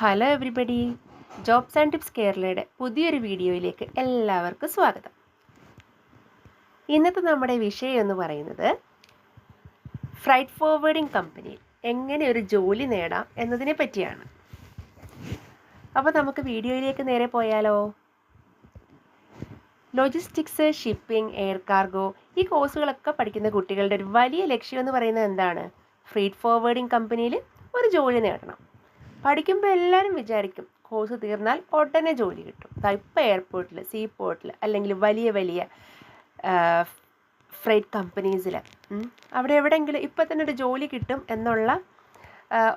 Hello everybody jobs and tips കേരളയുടെ പുതിയൊരു വീഡിയോയിലേക്ക് എല്ലാവർക്കും സ്വാഗതം. ഇന്നത്തെ നമ്മുടെ വിഷയം എന്ന് പറയുന്നത് ഫ്രൈറ്റ് ഫോർവേഡിംഗ് കമ്പനിയിൽ എങ്ങനെ ഒരു ജോലി നേടാം എന്നതിനെ പറ്റിയാണ്. അപ്പോൾ നമുക്ക് വീഡിയോയിലേക്ക് നേരെ പോയാലോ? ലോജിസ്റ്റിക്സ് ഷിപ്പിംഗ് എയർ കാർഗോ ഈ കോഴ്സുകളൊക്കെ പഠിക്കുന്ന കുട്ടികളുടെ ഒരു വലിയ ലക്ഷ്യം എന്ന് പറയുന്നത് എന്താണ്? ഫ്രീറ്റ് ഫോർവേഡിംഗ് കമ്പനിയിൽ ഒരു ജോലി നേടണം. പഠിക്കുമ്പോൾ എല്ലാവരും വിചാരിക്കും കോഴ്സ് തീർന്നാൽ ഉടനെ ജോലി കിട്ടും. ഇപ്പം എയർപോർട്ടിൽ സീ പോർട്ടിൽ അല്ലെങ്കിൽ വലിയ വലിയ ഫ്രൈറ്റ് കമ്പനീസിൽ അവിടെ എവിടെയെങ്കിലും ഇപ്പം തന്നെ ഒരു ജോലി കിട്ടും എന്നുള്ള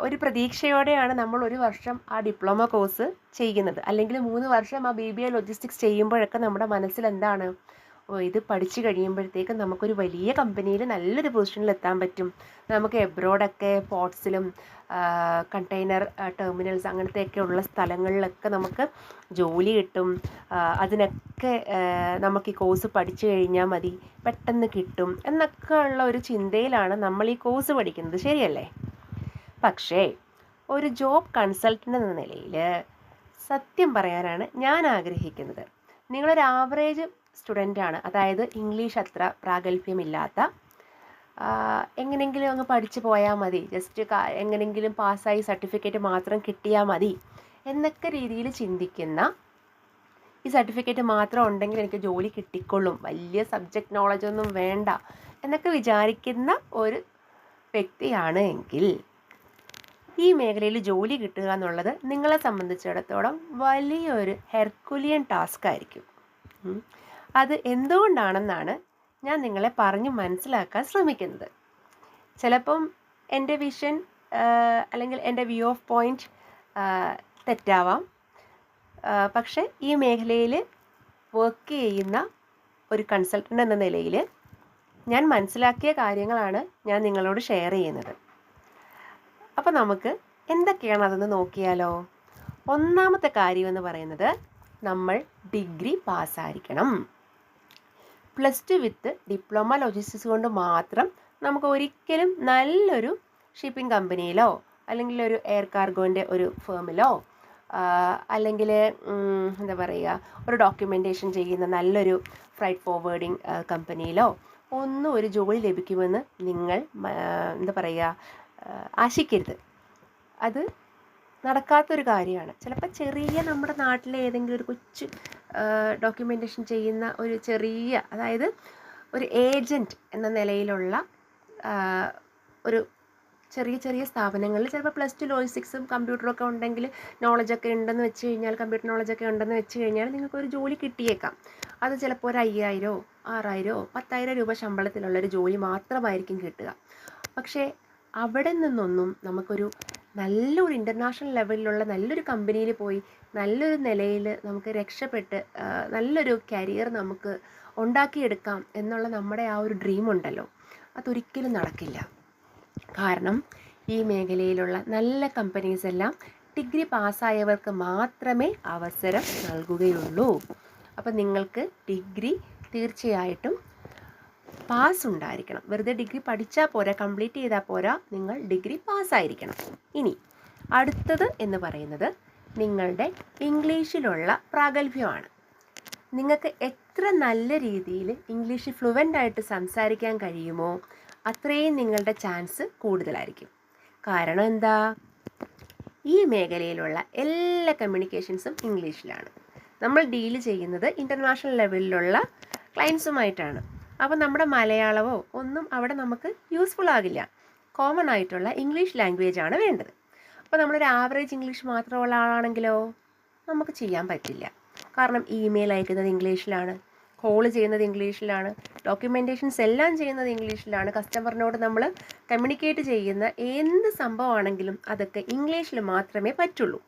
ഒരു പ്രതീക്ഷയോടെയാണ് നമ്മൾ ഒരു വർഷം ആ ഡിപ്ലോമ കോഴ്സ് ചെയ്യുന്നത്. അല്ലെങ്കിൽ മൂന്ന് വർഷം ആ ബി ബി എ ലോജിസ്റ്റിക്സ് ചെയ്യുമ്പോഴൊക്കെ നമ്മുടെ മനസ്സിൽ എന്താണ്? ഇത് പഠിച്ചു കഴിയുമ്പോഴത്തേക്കും നമുക്കൊരു വലിയ കമ്പനിയിൽ നല്ലൊരു പൊസിഷനിൽ എത്താൻ പറ്റും. നമുക്ക് എബ്രോഡൊക്കെ പോർട്സിലും കണ്ടെയ്നർ ടെർമിനൽസ് അങ്ങനത്തെയൊക്കെ ഉള്ള സ്ഥലങ്ങളിലൊക്കെ നമുക്ക് ജോലി കിട്ടും. അതിനൊക്കെ നമുക്ക് ഈ കോഴ്സ് പഠിച്ചു കഴിഞ്ഞാൽ മതി. പെട്ടെന്ന് കിട്ടും. എന്നൊക്കെ ഉള്ള ഒരു ചിന്തയിലാണ് നമ്മൾ ഈ കോഴ്സ് പഠിക്കുന്നത്. ശരിയല്ലേ? പക്ഷേ ഒരു ജോബ് കൺസൾട്ടന്റ് എന്ന നിലയിൽ സത്യം പറയാനാണ് ഞാൻ ആഗ്രഹിക്കുന്നത്. നിങ്ങളൊരു ആവറേജ് സ്റ്റുഡന്റാണ് അതായത് ഇംഗ്ലീഷ് അത്ര പ്രാഗൽഭ്യമില്ലാത്ത. എങ്ങനെങ്കിലും അങ്ങ് പഠിച്ചു പോയാൽ മതി. ജസ്റ്റ് എങ്ങനെങ്കിലും പാസ്സായി സർട്ടിഫിക്കറ്റ് മാത്രം കിട്ടിയാൽ മതി എന്നൊക്കെ രീതിയിൽ ചിന്തിക്കുന്ന ഈ സർട്ടിഫിക്കറ്റ് മാത്രം ഉണ്ടെങ്കിൽ എനിക്ക് ജോലി കിട്ടിക്കൊള്ളും. വലിയ സബ്ജക്റ്റ് നോളജൊന്നും വേണ്ട എന്നൊക്കെ വിചാരിക്കുന്ന ഒരു വ്യക്തിയാണ് എങ്കിൽ ഈ മേഖലയിൽ ജോലി കിട്ടുക എന്നുള്ളത് നിങ്ങളെ സംബന്ധിച്ചിടത്തോളം വലിയൊരു ഹെർക്കുലിയൻ ടാസ്ക് ആയിരിക്കും. അത് എന്തുകൊണ്ടാണെന്നാണ് ഞാൻ നിങ്ങളെ പറഞ്ഞ് മനസ്സിലാക്കാൻ ശ്രമിക്കുന്നത്. ചിലപ്പം എന്റെ വിഷൻ അല്ലെങ്കിൽ എന്റെ വ്യൂ ഓഫ് പോയിന്റ് തെറ്റാവാം. പക്ഷേ ഈ മേഖലയിൽ വർക്ക് ചെയ്യുന്ന ഒരു കൺസൾട്ടന്റ് എന്ന നിലയിൽ ഞാൻ മനസ്സിലാക്കിയ കാര്യങ്ങളാണ് ഞാൻ നിങ്ങളോട് ഷെയർ ചെയ്യുന്നത്. അപ്പോൾ നമുക്ക് എന്തൊക്കെയാണ് അതെന്ന് നോക്കിയാലോ? ഒന്നാമത്തെ കാര്യം എന്ന് പറയുന്നത് നമ്മൾ degree പാസ്സായിരിക്കണം plus two with diploma logistics കൊണ്ട് മാത്രം നമുക്ക് ഒരിക്കലും നല്ലൊരു ഷിപ്പിംഗ് കമ്പനിയിലോ അല്ലെങ്കിൽ ഒരു എയർ കാർഗോന്റെ ഒരു ഫേമിലോ അല്ലെങ്കിൽ എന്താ പറയുക ഒരു ഡോക്യുമെന്റേഷൻ ചെയ്യുന്ന നല്ലൊരു ഫ്രൈറ്റ് ഫോർവേഡിംഗ് കമ്പനിയിലോ ഒന്നും ഒരു ജോലി ലഭിക്കുമെന്ന് നിങ്ങൾ എന്താ പറയുക ആശിക്കരുത്. അത് നടക്കാത്തൊരു കാര്യമാണ്. ചിലപ്പോൾ ചെറിയ നമ്മുടെ നാട്ടിലെ ഏതെങ്കിലും ഒരു കൊച്ചു ഡോക്യുമെന്റേഷൻ ചെയ്യുന്ന ഒരു ചെറിയ അതായത് ഒരു ഏജന്റ് എന്ന നിലയിലുള്ള ഒരു ചെറിയ ചെറിയ സ്ഥാപനങ്ങളിൽ ചിലപ്പോൾ പ്ലസ് ടു ലോജിസ്റ്റിക്സും കമ്പ്യൂട്ടറൊക്കെ ഉണ്ടെങ്കിൽ നോളജൊക്കെ ഉണ്ടെന്ന് വെച്ച് കഴിഞ്ഞാൽ കമ്പ്യൂട്ടർ നോളജൊക്കെ ഉണ്ടെന്ന് വെച്ച് കഴിഞ്ഞാൽ നിങ്ങൾക്ക് ഒരു ജോലി കിട്ടിയേക്കാം. അത് ചിലപ്പോൾ ഒരു അയ്യായിരമോ ആറായിരമോ പത്തായിരം രൂപ ശമ്പളത്തിലുള്ളൊരു ജോലി മാത്രമായിരിക്കും കിട്ടുക. പക്ഷേ അവിടെ നിന്നൊന്നും നമുക്കൊരു നല്ലൊരു ഇന്റർനാഷണൽ ലെവലിലുള്ള നല്ലൊരു കമ്പനിയിൽ പോയി നല്ലൊരു നിലയിൽ നമുക്ക് രക്ഷപ്പെട്ട് നല്ലൊരു കരിയർ നമുക്ക് ഉണ്ടാക്കിയെടുക്കാം എന്നുള്ള നമ്മുടെ ആ ഒരു ഡ്രീം ഉണ്ടല്ലോ. അതൊരിക്കലും നടക്കില്ല. കാരണം ഈ മേഖലയിലുള്ള നല്ല കമ്പനീസ് എല്ലാം ഡിഗ്രി പാസ്സായവർക്ക് മാത്രമേ അവസരം നൽകുകയുള്ളൂ. അപ്പം നിങ്ങൾക്ക് ഡിഗ്രി തീർച്ചയായിട്ടും പാസ് ഉണ്ടായിരിക്കണം. വെറുതെ ഡിഗ്രി പഠിച്ചാൽ പോരാ കംപ്ലീറ്റ് ചെയ്താൽ പോരാ നിങ്ങൾ ഡിഗ്രി പാസ്സായിരിക്കണം. ഇനി അടുത്തത് എന്ന് പറയുന്നത് നിങ്ങളുടെ ഇംഗ്ലീഷിലുള്ള പ്രാഗൽഭ്യമാണ്. നിങ്ങൾക്ക് എത്ര നല്ല രീതിയിൽ ഇംഗ്ലീഷ് ഫ്ലുവന്റ് ആയിട്ട് സംസാരിക്കാൻ കഴിയുമോ അത്രയും നിങ്ങളുടെ ചാൻസ് കൂടുതലായിരിക്കും. കാരണം എന്താ? ഈ മേഖലയിലുള്ള എല്ലാ കമ്മ്യൂണിക്കേഷൻസും ഇംഗ്ലീഷിലാണ്. നമ്മൾ ഡീൽ ചെയ്യുന്നത് ഇന്റർനാഷണൽ ലെവലിലുള്ള ക്ലയൻസുമായിട്ടാണ് അപ്പോൾ നമ്മുടെ മലയാളമോ ഒന്നും അവിടെ നമുക്ക് യൂസ്ഫുൾ ആകില്ല. കോമൺ ആയിട്ടുള്ള ഇംഗ്ലീഷ് ലാംഗ്വേജ് ആണ് വേണ്ടത്. അപ്പോൾ നമ്മളൊരു ആവറേജ് ഇംഗ്ലീഷ് മാത്രമുള്ള ആളാണെങ്കിലോ നമുക്ക് ചെയ്യാൻ പറ്റില്ല. കാരണം ഇമെയിൽ അയക്കുന്നത് ഇംഗ്ലീഷിലാണ് കോൾ ചെയ്യുന്നത് ഇംഗ്ലീഷിലാണ് ഡോക്യുമെന്റേഷൻസ് എല്ലാം ചെയ്യുന്നത് ഇംഗ്ലീഷിലാണ് കസ്റ്റമറിനോട് നമ്മൾ കമ്മ്യൂണിക്കേറ്റ് ചെയ്യുന്ന എന്ത് സംഭവമാണെങ്കിലും അതൊക്കെ ഇംഗ്ലീഷിൽ മാത്രമേ പറ്റുള്ളൂ.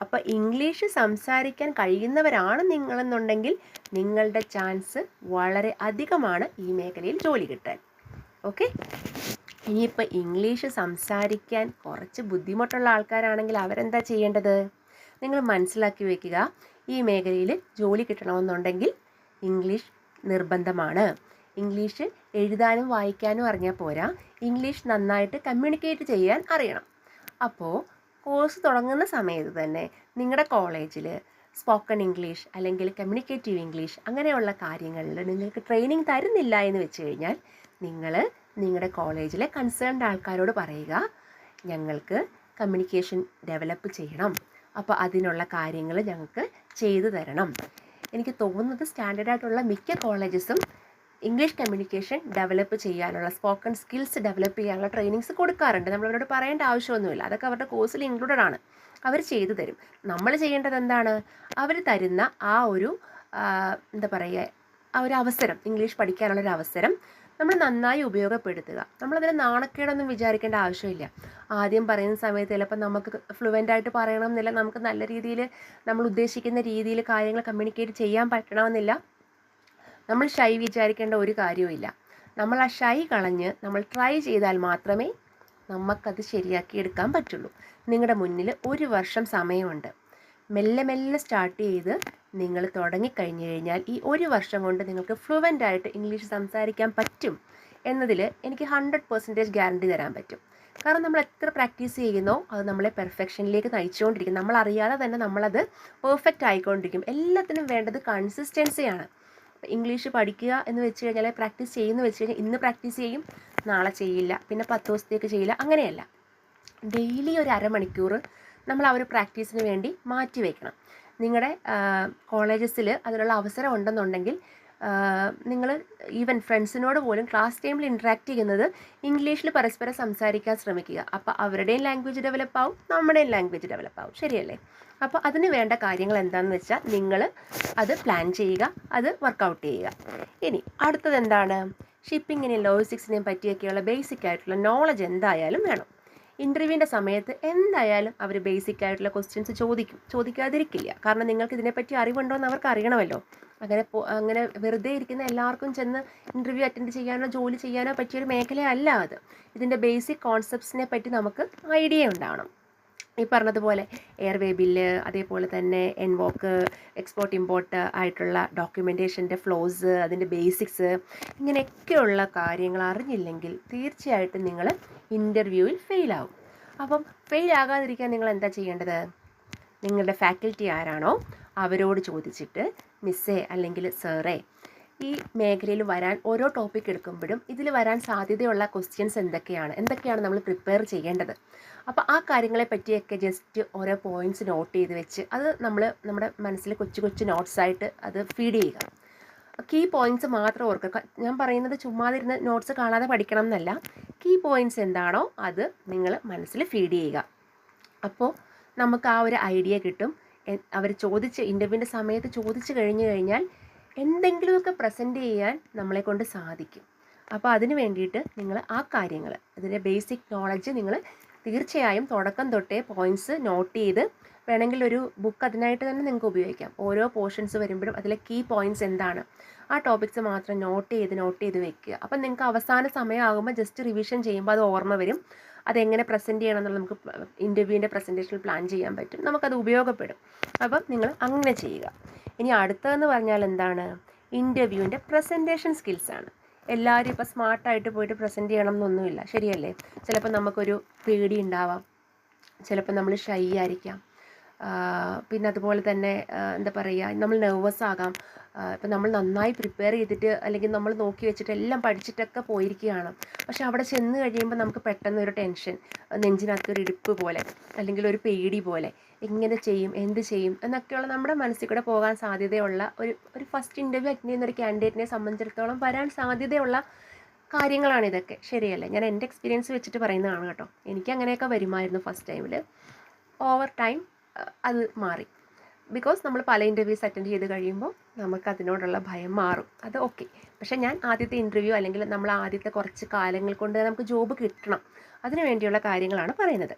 അപ്പോൾ ഇംഗ്ലീഷ് സംസാരിക്കാൻ കഴിയുന്നവരാണ് നിങ്ങളെന്നുണ്ടെങ്കിൽ നിങ്ങളുടെ ചാൻസ് വളരെ അധികമാണ് ഈ മേഖലയിൽ ജോലി കിട്ടാൻ. ഓക്കെ? ഇനിയിപ്പോൾ ഇംഗ്ലീഷ് സംസാരിക്കാൻ കുറച്ച് ബുദ്ധിമുട്ടുള്ള ആൾക്കാരാണെങ്കിൽ അവരെന്താ ചെയ്യേണ്ടത്? നിങ്ങൾ മനസ്സിലാക്കി വയ്ക്കുക ഈ മേഖലയിൽ ജോലി കിട്ടണമെന്നുണ്ടെങ്കിൽ ഇംഗ്ലീഷ് നിർബന്ധമാണ്. ഇംഗ്ലീഷ് എഴുതാനും വായിക്കാനും അറിഞ്ഞാൽ പോരാ. ഇംഗ്ലീഷ് നന്നായിട്ട് കമ്മ്യൂണിക്കേറ്റ് ചെയ്യാൻ അറിയണം. അപ്പോൾ കോഴ്സ് തുടങ്ങുന്ന സമയത്ത് തന്നെ നിങ്ങളുടെ കോളേജിൽ സ്പോക്കൺ ഇംഗ്ലീഷ് അല്ലെങ്കിൽ കമ്മ്യൂണിക്കേറ്റീവ് ഇംഗ്ലീഷ് അങ്ങനെയുള്ള കാര്യങ്ങളിൽ നിങ്ങൾക്ക് ട്രെയിനിങ് തരുന്നില്ല എന്ന് വെച്ച് കഴിഞ്ഞാൽ നിങ്ങൾ നിങ്ങളുടെ കോളേജിലെ കൺസേൺഡ് ആൾക്കാരോട് പറയുക ഞങ്ങൾക്ക് കമ്മ്യൂണിക്കേഷൻ ഡെവലപ്പ് ചെയ്യണം. അപ്പോൾ അതിനുള്ള കാര്യങ്ങൾ ഞങ്ങൾക്ക് ചെയ്തു തരണം. എനിക്ക് തോന്നുന്നത് സ്റ്റാൻഡേർഡായിട്ടുള്ള മിക്ക കോളേജസും ഇംഗ്ലീഷ് കമ്മ്യൂണിക്കേഷൻ ഡെവലപ്പ് ചെയ്യാനുള്ള സ്പോക്കൺ സ്കിൽസ് ഡെവലപ്പ് ചെയ്യാനുള്ള ട്രെയിനിങ്സ് കൊടുക്കാറുണ്ട്. നമ്മൾ അവരോട് പറയേണ്ട ആവശ്യമൊന്നുമില്ല. അതൊക്കെ അവരുടെ കോഴ്സിൽ ഇൻക്ലൂഡഡ് ആണ്. അവർ ചെയ്തു തരും. നമ്മൾ ചെയ്യേണ്ടത് എന്താണ്? അവർ തരുന്ന ആ ഒരു എന്താ പറയുക ആ ഒരു അവസരം ഇംഗ്ലീഷ് പഠിക്കാനുള്ളൊരു അവസരം നമ്മൾ നന്നായി ഉപയോഗപ്പെടുത്തുക. നമ്മളതിന് നാണക്കേടൊന്നും വിചാരിക്കേണ്ട ആവശ്യമില്ല. ആദ്യം പറയുന്ന സമയത്ത് ചിലപ്പോൾ നമുക്ക് ഫ്ലുവന്റ് ആയിട്ട് പറയണമെന്നില്ല. നമുക്ക് നല്ല രീതിയിൽ നമ്മൾ ഉദ്ദേശിക്കുന്ന രീതിയിൽ കാര്യങ്ങൾ കമ്മ്യൂണിക്കേറ്റ് ചെയ്യാൻ പറ്റണമെന്നില്ല. നമ്മൾ ഷൈ വിചാരിക്കേണ്ട ഒരു കാര്യവുമില്ല നമ്മൾ ആ ഷൈ കളഞ്ഞ് നമ്മൾ ട്രൈ ചെയ്താൽ മാത്രമേ നമുക്കത് ശരിയാക്കി എടുക്കാൻ പറ്റുള്ളൂ. നിങ്ങളുടെ മുന്നിൽ ഒരു വർഷം സമയമുണ്ട്. മെല്ലെ മെല്ലെ സ്റ്റാർട്ട് ചെയ്ത് നിങ്ങൾ തുടങ്ങിക്കഴിഞ്ഞു കഴിഞ്ഞാൽ ഈ ഒരു വർഷം കൊണ്ട് നിങ്ങൾക്ക് ഫ്ലുവന്റ് ആയിട്ട് ഇംഗ്ലീഷ് സംസാരിക്കാൻ പറ്റും എന്നതിൽ എനിക്ക് ഹൺഡ്രഡ് പെർസെന്റേജ് ഗ്യാരണ്ടി തരാൻ പറ്റും. കാരണം നമ്മൾ എത്ര പ്രാക്ടീസ് ചെയ്യുന്നോ അത് നമ്മളെ പെർഫെക്ഷനിലേക്ക് നയിച്ചുകൊണ്ടിരിക്കും. നമ്മൾ അറിയാതെ തന്നെ നമ്മളത് പെർഫെക്റ്റ് ആയിക്കൊണ്ടിരിക്കും. എല്ലാത്തിനും വേണ്ടത് കൺസിസ്റ്റൻസിയാണ് ഇംഗ്ലീഷ് പഠിക്കുക എന്ന് വെച്ച് കഴിഞ്ഞാൽ പ്രാക്ടീസ് ചെയ്യുന്നു വെച്ച് കഴിഞ്ഞാൽ ഇന്ന് പ്രാക്ടീസ് ചെയ്യും നാളെ ചെയ്യില്ല പിന്നെ പത്ത് ദിവസത്തേക്ക് ചെയ്യില്ല അങ്ങനെയല്ല. ഡെയിലി ഒരു അരമണിക്കൂർ നമ്മൾ ആ ഒരു പ്രാക്ടീസിന് വേണ്ടി മാറ്റി വയ്ക്കണം നിങ്ങളുടെ കോളേജസിൽ അതിനുള്ള അവസരം ഉണ്ടെന്നുണ്ടെങ്കിൽ നിങ്ങൾ ഈവൻ ഫ്രണ്ട്സിനോട് പോലും ക്ലാസ് ടൈമിൽ ഇൻട്രാക്ട് ചെയ്യുന്നത് ഇംഗ്ലീഷിൽ പരസ്പരം സംസാരിക്കാൻ ശ്രമിക്കുക. അപ്പോൾ അവരുടെയും ലാംഗ്വേജ് ഡെവലപ്പ് ആവും നമ്മുടെയും ലാംഗ്വേജ് ഡെവലപ്പ് ആവും. ശരിയല്ലേ? അപ്പോൾ അതിന് വേണ്ട കാര്യങ്ങൾ എന്താണെന്ന് വെച്ചാൽ നിങ്ങൾ അത് പ്ലാൻ ചെയ്യുക അത് വർക്കൗട്ട് ചെയ്യുക. ഇനി അടുത്തത് എന്താണ്? ഷിപ്പിങ്ങിനെയും ലോജിസ്റ്റിക്സിനെയും പറ്റിയൊക്കെയുള്ള ബേസിക് ആയിട്ടുള്ള നോളജ് എന്തായാലും വേണം. ഇന്റർവ്യൂവിന്റെ സമയത്ത് എന്തായാലും അവർ ബേസിക് ആയിട്ടുള്ള ക്വസ്റ്റ്യൻസ് ചോദിക്കും. ചോദിക്കാതിരിക്കില്ല. കാരണം നിങ്ങൾക്ക് ഇതിനെപ്പറ്റി അറിവുണ്ടോ എന്ന് അവർക്ക് അറിയണമല്ലോ. അങ്ങനെ അങ്ങനെ വെറുതെ ഇരിക്കുന്ന എല്ലാവർക്കും ചെന്ന് ഇന്റർവ്യൂ അറ്റൻഡ് ചെയ്യാനോ ജോലി ചെയ്യാനോ പറ്റിയൊരു മേഖലയല്ല അത്. ഇതിന്റെ ബേസിക് കോൺസെപ്റ്റ്സിനെ പറ്റി നമുക്ക് ഐഡിയ ഉണ്ടാവണം. ഈ പറഞ്ഞതുപോലെ എയർവേ ബില്ല് അതേപോലെ തന്നെ എൻവോക്ക് എക്സ്പോർട്ട് ഇമ്പോർട്ട് ആയിട്ടുള്ള ഡോക്യുമെന്റേഷന്റെ ഫ്ലോസ് അതിന്റെ ബേസിക്സ് ഇങ്ങനെയൊക്കെയുള്ള കാര്യങ്ങൾ അറിഞ്ഞില്ലെങ്കിൽ തീർച്ചയായിട്ടും നിങ്ങൾ ഇന്റർവ്യൂവിൽ ഫെയിലാവും അപ്പം ഫെയിൽ ആകാതിരിക്കാൻ നിങ്ങൾ എന്താ ചെയ്യേണ്ടത്? നിങ്ങളുടെ ഫാക്കൽറ്റി ആരാണോ അവരോട് ചോദിച്ചിട്ട് മിസ്സേ അല്ലെങ്കിൽ സാറേ ഈ മേഖലയിൽ വരാൻ ഓരോ ടോപ്പിക് എടുക്കുമ്പോഴും ഇതിൽ വരാൻ സാധ്യതയുള്ള ക്വസ്റ്റ്യൻസ് എന്തൊക്കെയാണ്? എന്തൊക്കെയാണ് നമ്മൾ പ്രിപ്പയർ ചെയ്യേണ്ടത്? അപ്പോൾ ആ കാര്യങ്ങളെ പറ്റിയൊക്കെ ജസ്റ്റ് ഓരോ പോയിന്റ്സ് നോട്ട് ചെയ്ത് വെച്ച് അത് നമ്മൾ നമ്മുടെ മനസ്സിൽ കൊച്ചു കൊച്ചു നോട്ട്സ് ആയിട്ട് അത് ഫീഡ് ചെയ്യുക. കീ പോയിന്റ്സ് മാത്രം ഓർക്കുക. ഞാൻ പറയുന്നത് ചുമ്മാതിരുന്ന് നോട്ട്സ് കാണാതെ പഠിക്കണം എന്നല്ല. കീ പോയിന്റ്സ് എന്താണോ അത് നിങ്ങൾ മനസ്സിൽ ഫീഡ് ചെയ്യുക. അപ്പോൾ നമുക്ക് ആ ഒരു ഐഡിയ കിട്ടും. അവർ ചോദിച്ച് ഇന്റർവ്യൂവിന്റെ സമയത്ത് ചോദിച്ചു കഴിഞ്ഞു കഴിഞ്ഞാൽ എന്തെങ്കിലുമൊക്കെ പ്രസന്റ് ചെയ്യാൻ നമ്മളെ കൊണ്ട് സാധിക്കും. അപ്പോൾ അതിന് വേണ്ടിയിട്ട് നിങ്ങൾ ആ കാര്യങ്ങൾ അതിന്റെ ബേസിക് നോളജ് നിങ്ങൾ തീർച്ചയായും തുടക്കം തൊട്ടേ പോയിന്റ്സ് നോട്ട് ചെയ്ത് വേണമെങ്കിൽ ഒരു ബുക്ക് അതിനായിട്ട് തന്നെ നിങ്ങൾക്ക് ഉപയോഗിക്കാം. ഓരോ പോർഷൻസ് വരുമ്പോഴും അതിലെ കീ പോയിന്റ്സ് എന്താണ് ആ ടോപ്പിക്സ് മാത്രം നോട്ട് ചെയ്ത് നോട്ട് ചെയ്ത് വെക്കുക. അപ്പം നിങ്ങൾക്ക് അവസാന സമയമാകുമ്പോൾ ജസ്റ്റ് റിവിഷൻ ചെയ്യുമ്പോൾ അത് ഓർമ്മ വരും. അതെങ്ങനെ പ്രസന്റ് ചെയ്യണം എന്നുള്ളത് നമുക്ക് ഇന്റർവ്യൂവിന്റെ പ്രസന്റേഷനിൽ പ്ലാൻ ചെയ്യാൻ പറ്റും. നമുക്കത് ഉപയോഗപ്പെടും. അപ്പം നിങ്ങൾ അങ്ങനെ ചെയ്യുക. ഇനി അടുത്തതെന്ന് പറഞ്ഞാൽ എന്താണ്? ഇന്റർവ്യൂവിന്റെ പ്രസന്റേഷൻ സ്കിൽസാണ് എല്ലാവരും ഇപ്പോൾ സ്മാർട്ടായിട്ട് പോയിട്ട് പ്രസന്റ് ചെയ്യണം എന്നൊന്നുമില്ല. ശരിയല്ലേ? ചിലപ്പോൾ നമുക്കൊരു പേടി ഉണ്ടാവാം. ചിലപ്പോൾ നമ്മൾ ഷൈ ആയിരിക്കാം. പിന്നെ അതുപോലെ തന്നെ എന്താ പറയുക നമ്മൾ നെർവസ് ആകാം. ഇപ്പം നമ്മൾ നന്നായി പ്രിപ്പയർ ചെയ്തിട്ട് അല്ലെങ്കിൽ നമ്മൾ നോക്കി വെച്ചിട്ട് എല്ലാം പഠിച്ചിട്ടൊക്കെ പോയിരിക്കുകയാണ്. പക്ഷെ അവിടെ ചെന്ന് കഴിയുമ്പോൾ നമുക്ക് പെട്ടെന്ന് ഒരു ടെൻഷൻ നെഞ്ചിനകത്ത് ഒരു ഇടുപ്പ് പോലെ അല്ലെങ്കിൽ ഒരു പേടി പോലെ. എങ്ങനെ ചെയ്യും എന്ത് ചെയ്യും എന്നൊക്കെയുള്ള നമ്മുടെ മനസ്സിൽ കൂടെ പോകാൻ സാധ്യതയുള്ള ഒരു ഒരു ഫസ്റ്റ് ഇന്റർവ്യൂ അറ്റൻഡ് ചെയ്യുന്ന ഒരു കാൻഡിഡേറ്റിനെ സംബന്ധിച്ചിടത്തോളം വരാൻ സാധ്യതയുള്ള കാര്യങ്ങളാണ് ഇതൊക്കെ. ശരിയല്ലേ? ഞാൻ എന്റെ എക്സ്പീരിയൻസ് വെച്ചിട്ട് പറയുന്നതാണ് കേട്ടോ. എനിക്ക് അങ്ങനെയൊക്കെ വരുമായിരുന്നു ഫസ്റ്റ് ടൈമിൽ ഓവർ ടൈം അത് മാറി. ബിക്കോസ് നമ്മൾ പല ഇന്റർവ്യൂസ് അറ്റൻഡ് ചെയ്ത് കഴിയുമ്പോൾ നമുക്ക് അതിനോടുള്ള ഭയം മാറും. അത് ഓക്കെ പക്ഷേ ഞാൻ ആദ്യത്തെ ഇന്റർവ്യൂ അല്ലെങ്കിൽ നമ്മൾ ആദ്യത്തെ കുറച്ച് കാലങ്ങൾ കൊണ്ട് നമുക്ക് ജോബ് കിട്ടണം. അതിനു വേണ്ടിയുള്ള കാര്യങ്ങളാണ് പറയുന്നത്.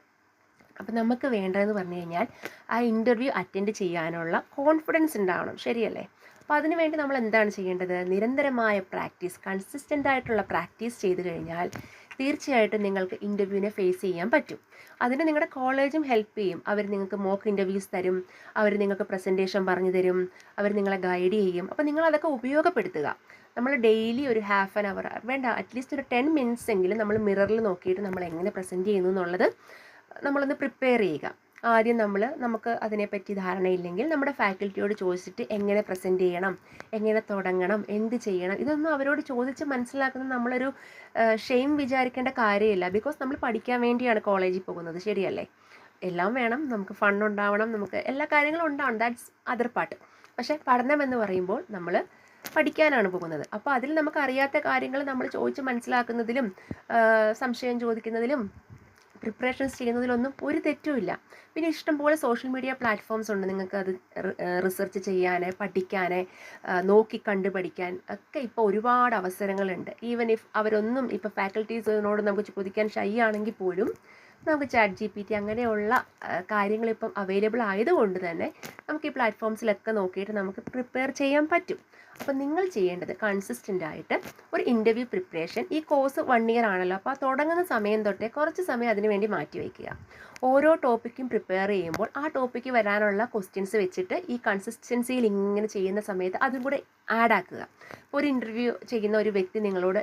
അപ്പം നമുക്ക് വേണ്ടതെന്ന് പറഞ്ഞു കഴിഞ്ഞാൽ ആ ഇന്റർവ്യൂ അറ്റൻഡ് ചെയ്യാനുള്ള കോൺഫിഡൻസ് ഉണ്ടാവണം. ശരിയല്ലേ? അപ്പോൾ അതിനു വേണ്ടി നമ്മൾ എന്താണ് ചെയ്യേണ്ടത്? നിരന്തരമായ പ്രാക്ടീസ് കൺസിസ്റ്റന്റ് ആയിട്ടുള്ള പ്രാക്ടീസ് ചെയ്ത് കഴിഞ്ഞാൽ തീർച്ചയായിട്ടും നിങ്ങൾക്ക് ഇന്റർവ്യൂവിനെ ഫേസ് ചെയ്യാൻ പറ്റും. അതിന് നിങ്ങളുടെ കോളേജും ഹെൽപ്പ് ചെയ്യും. അവർ നിങ്ങൾക്ക് മോക്ക് ഇന്റർവ്യൂസ് തരും. അവർ നിങ്ങൾക്ക് പ്രസന്റേഷൻ പറഞ്ഞു തരും. അവർ നിങ്ങളെ ഗൈഡ് ചെയ്യും. അപ്പോൾ നിങ്ങൾ അതൊക്കെ ഉപയോഗപ്പെടുത്തുക. നമ്മൾ ഡെയിലി ഒരു ഹാഫ് ആൻ അവർ വേണ്ട അറ്റ്ലീസ്റ്റ് ഒരു ടെൻ മിനിറ്റ്സ് എങ്കിലും നമ്മൾ മിററിൽ നോക്കിയിട്ട് നമ്മൾ എങ്ങനെ പ്രസന്റ് ചെയ്യുന്നു എന്നുള്ളത് നമ്മളൊന്ന് പ്രിപ്പയർ ചെയ്യുക. ആദ്യം നമ്മൾ നമുക്ക് അതിനെപ്പറ്റി ധാരണയില്ലെങ്കിൽ നമ്മുടെ ഫാക്കൽറ്റിയോട് ചോദിച്ചിട്ട് എങ്ങനെ പ്രസന്റ് ചെയ്യണം എങ്ങനെ തുടങ്ങണം എന്ത് ചെയ്യണം ഇതൊന്നും അവരോട് ചോദിച്ച് മനസ്സിലാക്കുന്നത് നമ്മളൊരു ഷെയിം വിചാരിക്കേണ്ട കാര്യമില്ല. ബിക്കോസ് നമ്മൾ പഠിക്കാൻ വേണ്ടിയാണ് കോളേജിൽ പോകുന്നത്. ശരിയല്ലേ? എല്ലാം വേണം. നമുക്ക് ഫൺ ഉണ്ടാവണം. നമുക്ക് എല്ലാ കാര്യങ്ങളും ഉണ്ടാവണം. ദാറ്റ്സ് അതർ പാർട്ട് പക്ഷേ പഠനം എന്ന് പറയുമ്പോൾ നമ്മൾ പഠിക്കാനാണ് പോകുന്നത്. അപ്പോൾ അതിൽ നമുക്ക് അറിയാത്ത കാര്യങ്ങൾ നമ്മൾ ചോദിച്ച് മനസ്സിലാക്കുന്നതിലും സംശയം ചോദിക്കുന്നതിലും പ്രിപ്പറേഷൻസ് ചെയ്യുന്നതിലൊന്നും ഒരു തെറ്റുമില്ല പിന്നെ ഇഷ്ടംപോലെ സോഷ്യൽ മീഡിയ പ്ലാറ്റ്ഫോംസ് ഉണ്ട്. നിങ്ങൾക്ക് അത് റിസർച്ച് ചെയ്യാൻ പഠിക്കാൻ നോക്കി കണ്ടു പഠിക്കാൻ ഒക്കെ ഇപ്പോൾ ഒരുപാട് അവസരങ്ങളുണ്ട്. ഈവൻ ഇഫ് അവരൊന്നും ഇപ്പോൾ ഫാക്കൽറ്റീസിനോട് നമുക്ക് ചോദിക്കാൻ ഷൈ ആണെങ്കിൽ പോലും നമുക്ക് ചാറ്റ് ജി പി ടി അങ്ങനെയുള്ള കാര്യങ്ങളിപ്പം അവൈലബിൾ ആയതുകൊണ്ട് തന്നെ നമുക്ക് ഈ പ്ലാറ്റ്ഫോംസിലൊക്കെ നോക്കിയിട്ട് നമുക്ക് പ്രിപ്പയർ ചെയ്യാൻ പറ്റും. അപ്പോൾ നിങ്ങൾ ചെയ്യേണ്ടത് കൺസിസ്റ്റന്റ് ആയിട്ട് ഒരു ഇന്റർവ്യൂ പ്രിപ്പറേഷൻ ഈ കോഴ്സ് വൺ ഇയർ ആണല്ലോ. അപ്പോൾ തുടങ്ങുന്ന സമയം തൊട്ടേ കുറച്ച് സമയം അതിനുവേണ്ടി മാറ്റി വയ്ക്കുക. ഓരോ ടോപ്പിക്കും പ്രിപ്പയർ ചെയ്യുമ്പോൾ ആ ടോപ്പിക്ക് വരാനുള്ള ക്വസ്റ്റ്യൻസ് വെച്ചിട്ട് ഈ കൺസിസ്റ്റൻസിയിൽ ഇങ്ങനെ ചെയ്യുന്ന സമയത്ത് അതും കൂടെ ആഡ് ആക്കുക. ഒരു ഇന്റർവ്യൂ ചെയ്യുന്ന ഒരു വ്യക്തി നിങ്ങളോട്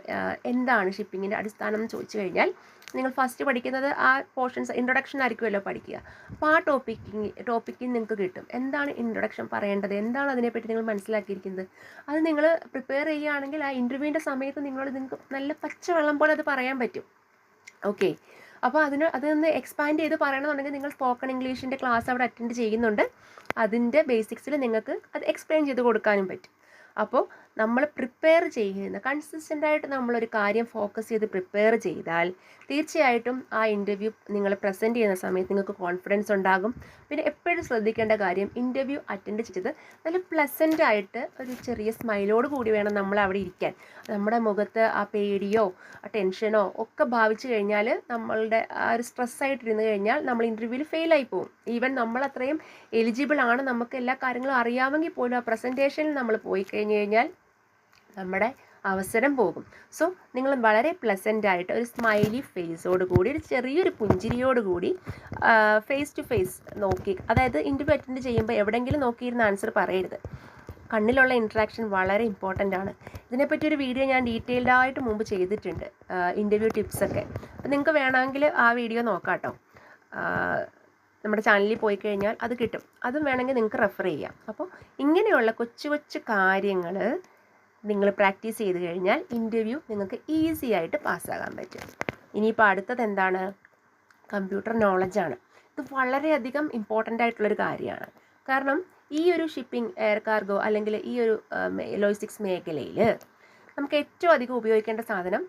എന്താണ് ഷിപ്പിങ്ങിന്റെ അടിസ്ഥാനം എന്ന് ചോദിച്ചു കഴിഞ്ഞാൽ നിങ്ങൾ ഫസ്റ്റ് പഠിക്കുന്നത് ആ പോർഷൻസ് ഇൻട്രൊഡക്ഷൻ ആയിരിക്കുമല്ലോ പഠിക്കുക. അപ്പോൾ ആ ടോപ്പിക്കിങ് ടോപ്പിക്കിൽ നിങ്ങൾക്ക് കിട്ടും. എന്താണ് ഇൻട്രൊഡക്ഷൻ പറയേണ്ടത്? എന്താണ് അതിനെപ്പറ്റി നിങ്ങൾ മനസ്സിലാക്കിയിരിക്കുന്നത്? അത് നിങ്ങൾ പ്രിപ്പയർ ചെയ്യുകയാണെങ്കിൽ ആ ഇന്റർവ്യൂവിന്റെ സമയത്ത് നിങ്ങളോട് നിങ്ങൾക്ക് നല്ല പച്ചവെള്ളം പോലെ അത് പറയാൻ പറ്റും. ഓക്കെ അപ്പോൾ അതിന് അതൊന്ന് എക്സ്പാൻഡ് ചെയ്ത് പറയണമെന്നുണ്ടെങ്കിൽ നിങ്ങൾ സ്പോക്കൺ ഇംഗ്ലീഷിന്റെ ക്ലാസ് അവിടെ അറ്റൻഡ് ചെയ്യുന്നുണ്ട്. അതിന്റെ ബേസിക്സിൽ നിങ്ങൾക്ക് അത് എക്സ്പ്ലെയിൻ ചെയ്ത് കൊടുക്കാനും പറ്റും. അപ്പോൾ നമ്മൾ പ്രിപ്പയർ ചെയ്യുന്ന കൺസിസ്റ്റന്റ് ആയിട്ട് നമ്മളൊരു കാര്യം ഫോക്കസ് ചെയ്ത് പ്രിപ്പയർ ചെയ്താൽ തീർച്ചയായിട്ടും ആ ഇന്റർവ്യൂ നിങ്ങൾ പ്രസന്റ് ചെയ്യുന്ന സമയത്ത് നിങ്ങൾക്ക് കോൺഫിഡൻസ് ഉണ്ടാകും. പിന്നെ എപ്പോഴും ശ്രദ്ധിക്കേണ്ട കാര്യം ഇന്റർവ്യൂ അറ്റൻഡ് ചെയ്ത് നല്ല പ്ലസന്റ് ആയിട്ട് ഒരു ചെറിയ സ്മൈലോട് കൂടി വേണം നമ്മൾ അവിടെ ഇരിക്കാൻ. നമ്മുടെ മുഖത്ത് ആ പേടിയോ ടെൻഷനോ ഒക്കെ ഭാവിച്ചു കഴിഞ്ഞാൽ നമ്മളുടെ ആ ഒരു സ്ട്രെസ്സായിട്ടിരുന്ന് കഴിഞ്ഞാൽ നമ്മൾ ഇന്റർവ്യൂവിൽ ഫെയിലായി പോകും ഈവൻ നമ്മൾ അത്രയും എലിജിബിൾ ആണ്. നമുക്ക് എല്ലാ കാര്യങ്ങളും അറിയാമെങ്കിൽ പോലും ആ പ്രസന്റേഷനിൽ നമ്മൾ പോയി കഴിഞ്ഞ് കഴിഞ്ഞാൽ നമ്മുടെ അവസരം പോകും. സോ നിങ്ങൾ വളരെ പ്ലസന്റ് ആയിട്ട് ഒരു സ്മൈലി ഫേസോട് കൂടി ഒരു ചെറിയൊരു പുഞ്ചിരിയോട് കൂടി ഫേസ് ടു ഫേസ് നോക്കി അതായത് ഇന്റർവ്യൂ അറ്റൻഡ് ചെയ്യുമ്പോൾ എവിടെയെങ്കിലും നോക്കിയിരുന്ന ആൻസർ പറയരുത്. കണ്ണിലുള്ള ഇൻട്രാക്ഷൻ വളരെ ഇമ്പോർട്ടന്റ് ആണ്. ഇതിനെപ്പറ്റി ഒരു വീഡിയോ ഞാൻ ഡീറ്റെയിൽഡ് ആയിട്ട് മുമ്പ് ചെയ്തിട്ടുണ്ട് ഇന്റർവ്യൂ ടിപ്സൊക്കെ അപ്പോൾ നിങ്ങൾക്ക് വേണമെങ്കിൽ ആ വീഡിയോ നോക്കാം കേട്ടോ നമ്മുടെ ചാനലിൽ പോയി കഴിഞ്ഞാൽ അത് കിട്ടും. അതും വേണമെങ്കിൽ നിങ്ങൾക്ക് റെഫർ ചെയ്യാം. അപ്പോൾ ഇങ്ങനെയുള്ള കൊച്ചു കൊച്ചു കാര്യങ്ങൾ നിങ്ങൾ പ്രാക്ടീസ് ചെയ്ത് കഴിഞ്ഞാൽ ഇന്റർവ്യൂ നിങ്ങൾക്ക് ഈസി ആയിട്ട് പാസ്സാകാൻ പറ്റും. ഇനിയിപ്പോൾ അടുത്തത് എന്താണ്? കമ്പ്യൂട്ടർ നോളജാണ് ഇത് വളരെയധികം ഇമ്പോർട്ടന്റ് ആയിട്ടുള്ളൊരു കാര്യമാണ്. കാരണം ഈ ഒരു ഷിപ്പിംഗ് എയർ കാർഗോ അല്ലെങ്കിൽ ഈ ഒരു ലോജിസ്റ്റിക്സ് മേഖലയിൽ നമുക്ക് ഏറ്റവും അധികം ഉപയോഗിക്കേണ്ട സാധനം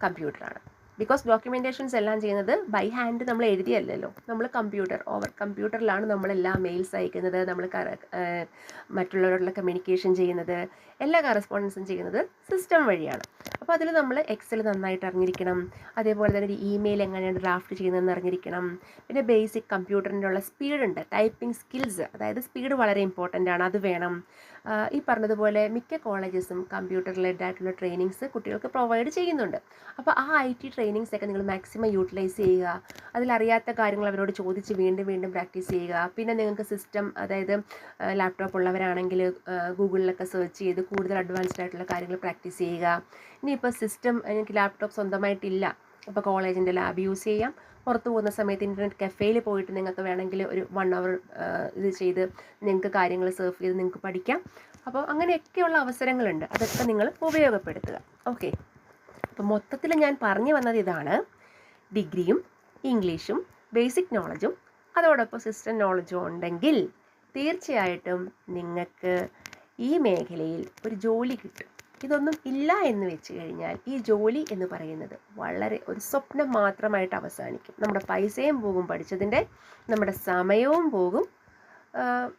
കമ്പ്യൂട്ടറാണ് ബിക്കോസ് ഡോക്യുമെന്റേഷൻസ് എല്ലാം ചെയ്യുന്നത് ബൈ ഹാൻഡ് നമ്മൾ എഴുതിയല്ലല്ലോ. നമ്മൾ കമ്പ്യൂട്ടർ ഓവർ കമ്പ്യൂട്ടറിലാണ് നമ്മളെല്ലാം മെയിൽസ് അയക്കുന്നത് നമ്മൾ മറ്റുള്ളവരോടുള്ള കമ്മ്യൂണിക്കേഷൻ ചെയ്യുന്നത് എല്ലാ കറസ്പോണ്ടൻസും ചെയ്യുന്നത് സിസ്റ്റം വഴിയാണ്. അപ്പോൾ അതിൽ നമ്മൾ എക്സൽ നന്നായിട്ട് അറിഞ്ഞിരിക്കണം. അതേപോലെ തന്നെ ഒരു ഇമെയിൽ എങ്ങനെയാണ് ഡ്രാഫ്റ്റ് ചെയ്യുന്നതെന്ന് അറിഞ്ഞിരിക്കണം. പിന്നെ ബേസിക് കമ്പ്യൂട്ടറിന്റെ ഉള്ള സ്പീഡുണ്ട് ടൈപ്പിംഗ് സ്കിൽസ് അതായത് സ്പീഡ് വളരെ ഇമ്പോർട്ടന്റ് ആണ്. അത് വേണം. ഈ പറഞ്ഞതുപോലെ മിക്ക കോളേജസും കമ്പ്യൂട്ടർ റിലേറ്റഡ് ആയിട്ടുള്ള ട്രെയിനിങ്സ് കുട്ടികൾക്ക് പ്രൊവൈഡ് ചെയ്യുന്നുണ്ട്. അപ്പോൾ ആ ഐ ടി ട്രെയിനിങ്സ് ഒക്കെ നിങ്ങൾ മാക്സിമം യൂട്ടിലൈസ് ചെയ്യുക. അതിലറിയാത്ത കാര്യങ്ങൾ അവരോട് ചോദിച്ച് വീണ്ടും വീണ്ടും പ്രാക്ടീസ് ചെയ്യുക. പിന്നെ നിങ്ങൾക്ക് സിസ്റ്റം അതായത് ലാപ്ടോപ്പ് ഉള്ളവരാണെങ്കിൽ ഗൂഗിളിലൊക്കെ സെർച്ച് ചെയ്ത് കൂടുതൽ അഡ്വാൻസ്ഡ് ആയിട്ടുള്ള കാര്യങ്ങൾ പ്രാക്ടീസ് ചെയ്യുക. ഇനിയിപ്പോൾ സിസ്റ്റം എനിക്ക് ലാപ്ടോപ്പ് സ്വന്തമായിട്ടില്ല. അപ്പോൾ കോളേജിന്റെ ലാബ് യൂസ് ചെയ്യാം. പുറത്ത് പോകുന്ന സമയത്ത് ഇന്റർനെറ്റ് കഫേയിൽ പോയിട്ട് നിങ്ങൾക്ക് വേണമെങ്കിൽ ഒരു വൺ അവർ ഇത് ചെയ്ത് നിങ്ങൾക്ക് കാര്യങ്ങൾ സെർഫ് ചെയ്ത് നിങ്ങൾക്ക് പഠിക്കാം. അപ്പോൾ അങ്ങനെയൊക്കെയുള്ള അവസരങ്ങളുണ്ട്. അതൊക്കെ നിങ്ങൾ ഉപയോഗപ്പെടുത്തുക. ഓക്കെ അപ്പോൾ മൊത്തത്തിൽ ഞാൻ പറഞ്ഞു വന്നത് ഇതാണ്. ഡിഗ്രിയും ഇംഗ്ലീഷും ബേസിക് നോളജും അതോടൊപ്പം സിസ്റ്റം നോളജും ഉണ്ടെങ്കിൽ തീർച്ചയായിട്ടും നിങ്ങൾക്ക് ഈ മേഖലയിൽ ഒരു ജോലി കിട്ടും. ഇതൊന്നും ഇല്ല എന്ന് വെച്ച് കഴിഞ്ഞാൽ ഈ ജോലി എന്ന് പറയുന്നത് വളരെ ഒരു സ്വപ്നം മാത്രമായിട്ട് അവസാനിക്കും. നമ്മുടെ പൈസയും പോകും പഠിച്ചതിന്റെ നമ്മുടെ സമയവും പോകും.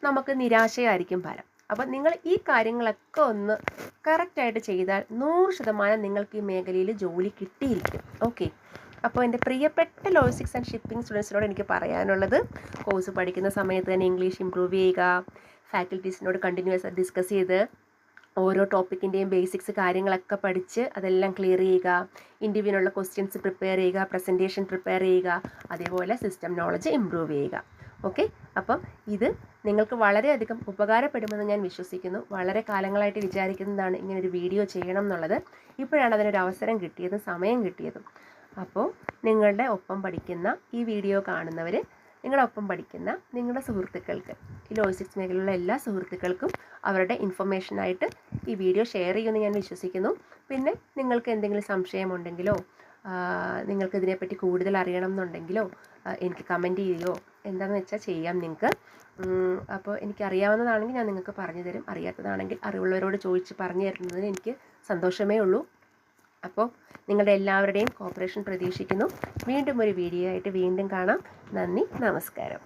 നമുക്ക് നിരാശയായിരിക്കും ഫലം. അപ്പം നിങ്ങൾ ഈ കാര്യങ്ങളൊക്കെ ഒന്ന് കറക്റ്റായിട്ട് ചെയ്താൽ നൂറ് ശതമാനം നിങ്ങൾക്ക് ഈ മേഖലയിൽ ജോലി കിട്ടിയിരിക്കും. ഓക്കെ അപ്പോൾ എന്റെ പ്രിയപ്പെട്ട ലോജിസ്റ്റിക്സ് ആൻഡ് ഷിപ്പിംഗ് സ്റ്റുഡൻസിനോട് എനിക്ക് പറയാനുള്ളത് കോഴ്സ് പഠിക്കുന്ന സമയത്ത് തന്നെ ഇംഗ്ലീഷ് ഇമ്പ്രൂവ് ചെയ്യുക ഫാക്കൽറ്റീസിനോട് കണ്ടിന്യൂസ് ഡിസ്കസ് ചെയ്ത് ഓരോ ടോപ്പിക്കിന്റെയും ബേസിക്സ് കാര്യങ്ങളൊക്കെ പഠിച്ച് അതെല്ലാം ക്ലിയർ ചെയ്യുക ഇന്റർവ്യൂവിനുള്ള ക്വസ്റ്റ്യൻസ് പ്രിപ്പയർ ചെയ്യുക പ്രസന്റേഷൻ പ്രിപ്പയർ ചെയ്യുക അതേപോലെ സിസ്റ്റം നോളജ് ഇമ്പ്രൂവ് ചെയ്യുക. ഓക്കെ? അപ്പം ഇത് നിങ്ങൾക്ക് വളരെയധികം ഉപകാരപ്പെടുമെന്ന് ഞാൻ വിശ്വസിക്കുന്നു. വളരെ കാലങ്ങളായിട്ട് വിചാരിക്കുന്നതാണ് ഇങ്ങനെ ഒരു വീഡിയോ ചെയ്യണം എന്നുള്ളത്. ഇപ്പോഴാണ് അതിനൊരു അവസരം കിട്ടിയതും സമയം കിട്ടിയതും. അപ്പോൾ നിങ്ങളുടെ ഒപ്പം പഠിക്കുന്ന ഈ വീഡിയോ കാണുന്നവർ നിങ്ങളുടെ ഒപ്പം പഠിക്കുന്ന നിങ്ങളുടെ സുഹൃത്തുക്കൾക്ക് ഈ ലോജിസ്റ്റിക്സ് മേഖലയിലുള്ള എല്ലാ സുഹൃത്തുക്കൾക്കും അവരുടെ ഇൻഫർമേഷനായിട്ട് ഈ വീഡിയോ ഷെയർ ചെയ്യുമെന്ന് ഞാൻ വിശ്വസിക്കുന്നു. പിന്നെ നിങ്ങൾക്ക് എന്തെങ്കിലും സംശയമുണ്ടെങ്കിലോ നിങ്ങൾക്ക് ഇതിനെപ്പറ്റി കൂടുതൽ അറിയണം എന്നുണ്ടെങ്കിലോ എനിക്ക് കമന്റ് ചെയ്യുകയോ എന്താണെന്ന് വെച്ചാൽ ചെയ്യാം നിങ്ങൾക്ക്. അപ്പോൾ എനിക്ക് അറിയാവുന്നതാണെങ്കിൽ ഞാൻ നിങ്ങൾക്ക് പറഞ്ഞു തരും അറിയാത്തതാണെങ്കിൽ അറിവുള്ളവരോട് ചോദിച്ച് പറഞ്ഞു തരുന്നതിന് എനിക്ക് സന്തോഷമേ ഉള്ളൂ. അപ്പോൾ നിങ്ങളുടെ എല്ലാവരുടെയും കോപ്പറേഷൻ പ്രതീക്ഷിക്കുന്നു. വീണ്ടും ഒരു വീഡിയോ ആയിട്ട് വീണ്ടും കാണാം. നന്ദി നമസ്കാരം.